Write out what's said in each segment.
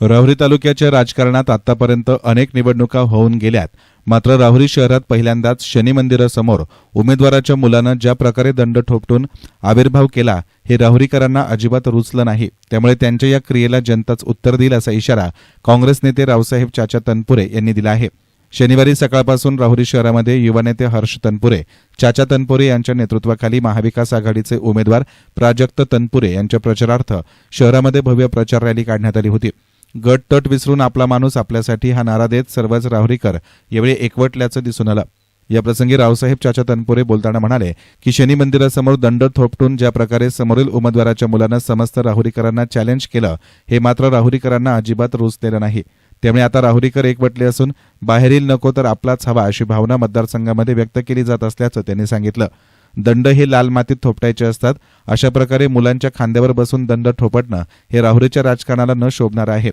राहुरी तालुक्याच्या राजकारणात आतापर्यंत अनेक निवडणुका होऊन गेल्यात. मात्र राहुरी शहरात पहिल्यांदाच शनी मंदिरासमोर उमेदवाराच्या मुलानं ज्या प्रकारे दंड ठोकटून आविर्भाव केला हे राहुरीकरांना अजिबात रुचलं नाही. त्यामुळे त्यांच्या या क्रियेला जनताच उत्तर देईल असा इशारा काँग्रेस नेते रावसाहेब चाचा तनपुरे यांनी दिला आहे. शनिवारी सकाळपासून राहुरी शहरामध्ये युवा नेते हर्ष तनपुरे चाचा तनपुरे यांच्या नेतृत्वाखाली महाविकास आघाडीचे उमेदवार प्राजक्त तनपुरे यांच्या प्रचारार्थ शहरामध्ये भव्य प्रचार रॅली काढण्यात आली होती. गट तट विसरून आपला माणूस आपल्यासाठी हा नारा देत सर्वच राहुरीकर यावेळी एकवटल्याचं दिसून आलं. याप्रसंगी रावसाहेब चाचा तनपुरे बोलताना म्हणाले की शनी मंदिरासमोर दंड थोपटून ज्या प्रकारे समोरील उमेदवाराच्या मुलानं समस्त राहुरीकरांना चॅलेंज केलं हे मात्र राहुरीकरांना अजिबात रुचलेलं नाही. त्यामुळे आता राहुरीकर एकवटले असून बाहेरील नको तर आपलाच हवा अशी भावना मतदारसंघामध्ये व्यक्त केली जात असल्याचं त्यांनी सांगितलं. दंड हे लाल मातीत थोपटायचे असतात. अशा प्रकारे मुलांच्या खांद्यावर बसून दंड थोपटणं हे राहुरीच्या राजकारणाला न शोभणार आहे.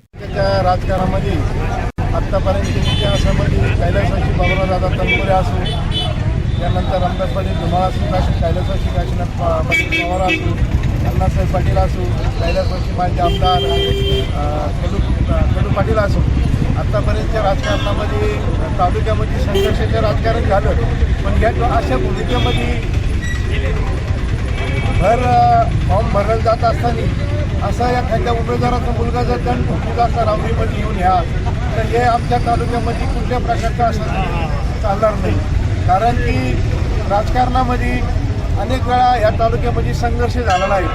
राजकारणामध्ये आत्तापर्यंत त्यानंतर रामदास पाटील धुमाळ असू काशी कैलासवाशी काशीनाथ पाटील पवार असू अण्णासाहेब पाटील असो कैलासवाशी माजी आमदार कडू कडू पाटील असू. आत्तापर्यंतच्या राजकारणामध्ये तालुक्यामध्ये संघर्षाचं राजकारण झालं पण या अशा भूमिकेमध्ये भर फॉर्म भरलं जात असताना असा एखाद्या उमेदवाराचा मुलगा जर दण ठोकला असा रावणीमध्ये येऊन ह्या तर हे आमच्या तालुक्यामध्ये कुठल्या प्रकारचं असं चालणार नाही. कारण की राजकारणामध्ये अनेक वेळा या तालुक्यामध्ये संघर्ष झालेला आहे.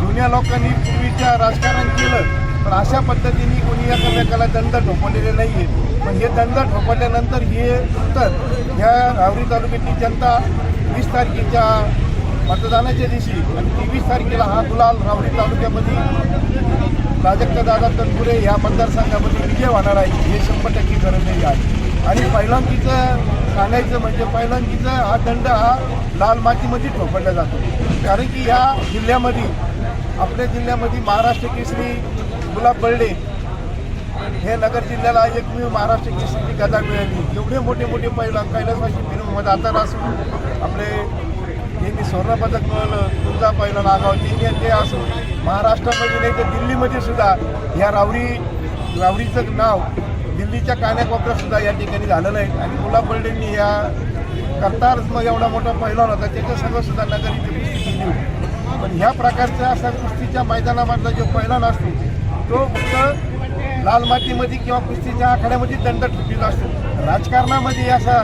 जुन्या लोकांनी पूर्वीच्या राजकारण केलं पण अशा पद्धतीने कोणी या एकमेकाला दंड ठोकवलेले नाही आहेत पण हे दंड ठोकवल्यानंतर हे उत्तर ह्या रावरी तालुक्यातली जनता वीस तारखेच्या मतदानाच्या दिवशी आणि तेवीस तारखेला हा गुलाल रावरी तालुक्यामध्ये प्राजक्त दादा तनपुरे या मतदारसंघामध्ये विजय होणार आहे. हे शंभर टक्के गरजही आहे. आणि पहिलांकीचं सांगायचं म्हणजे पहिलांकीचा हा दंड हा लाल मातीमध्ये ठोपडला जातो. कारण की ह्या जिल्ह्यामध्ये आपल्या जिल्ह्यामध्ये महाराष्ट्र केसरी गुलाब बर्डे. हे नगर जिल्ह्याला एकमेव महाराष्ट्र केसरी गदा मिळाली. एवढे मोठे मोठे पहिला कैलासवासी फिरून आता असून आपले यांनी स्वर्णपदक मिळवलं तुळजा पहिला नागाव त्यांनी ते असून महाराष्ट्रामध्ये नाही तर दिल्लीमध्ये सुद्धा ह्या रावरी रावरीचं नाव दिल्लीच्या कान्याकोपऱ्यात सुद्धा या ठिकाणी झालेलं आहे. आणि गुलाब बर्डेंनी या करतार मग एवढा मोठा पहिला होता त्याच्यासंग सुद्धा नगर इथे कुस्ती केली पण ह्या प्रकारच्या असा कुस्तीच्या मैदानामधला जो पहिला नसतो तो फक्त लाल मातीमध्ये किंवा कुस्तीच्या आखाड्यामध्ये दंड ठोकीला असतो. राजकारणामध्ये असा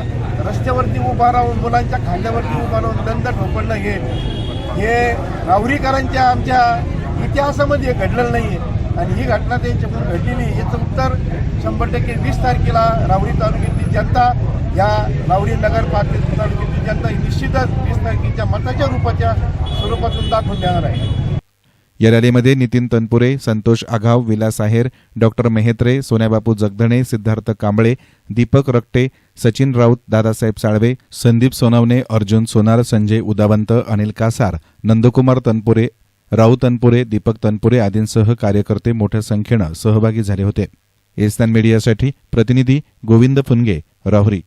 रस्त्यावरती उभा राहून मुलांच्या खांद्यावरती उभा राहून दंड ठोकणं हे हे रावरीकरांच्या आमच्या इतिहासामध्ये घडलेलं नाही आहे आणि ही घटना त्यांच्याकडून घडलेली याचं उत्तर शंभर टक्के वीस तारखेला रावरी तालुक्यातली जनता या रावरी नगर पालिकेत तालुक्यातली जनता ही निश्चितच वीस तारखेच्या मताच्या रूपाच्या स्वरूपातून दाखवून देणार आहे. या रॅलीमध्ये नितीन तनपुरे संतोष आघाव विलास आहेर डॉक्टर मेहेत्रे सोन्याबापू जगधणे सिद्धार्थ कांबळे दीपक रक्टे सचिन राऊत दादासाहेब साळवे संदीप सोनवणे अर्जुन सोनार संजय उदावंत अनिल कासार नंदकुमार तनपुरे राऊ तनपुरे दीपक तनपुरे आदींसह कार्यकर्ते मोठ्या संख्येनं सहभागी झाले होते. एस्तान मीडियासाठी प्रतिनिधी गोविंद फुनगे राहुरी.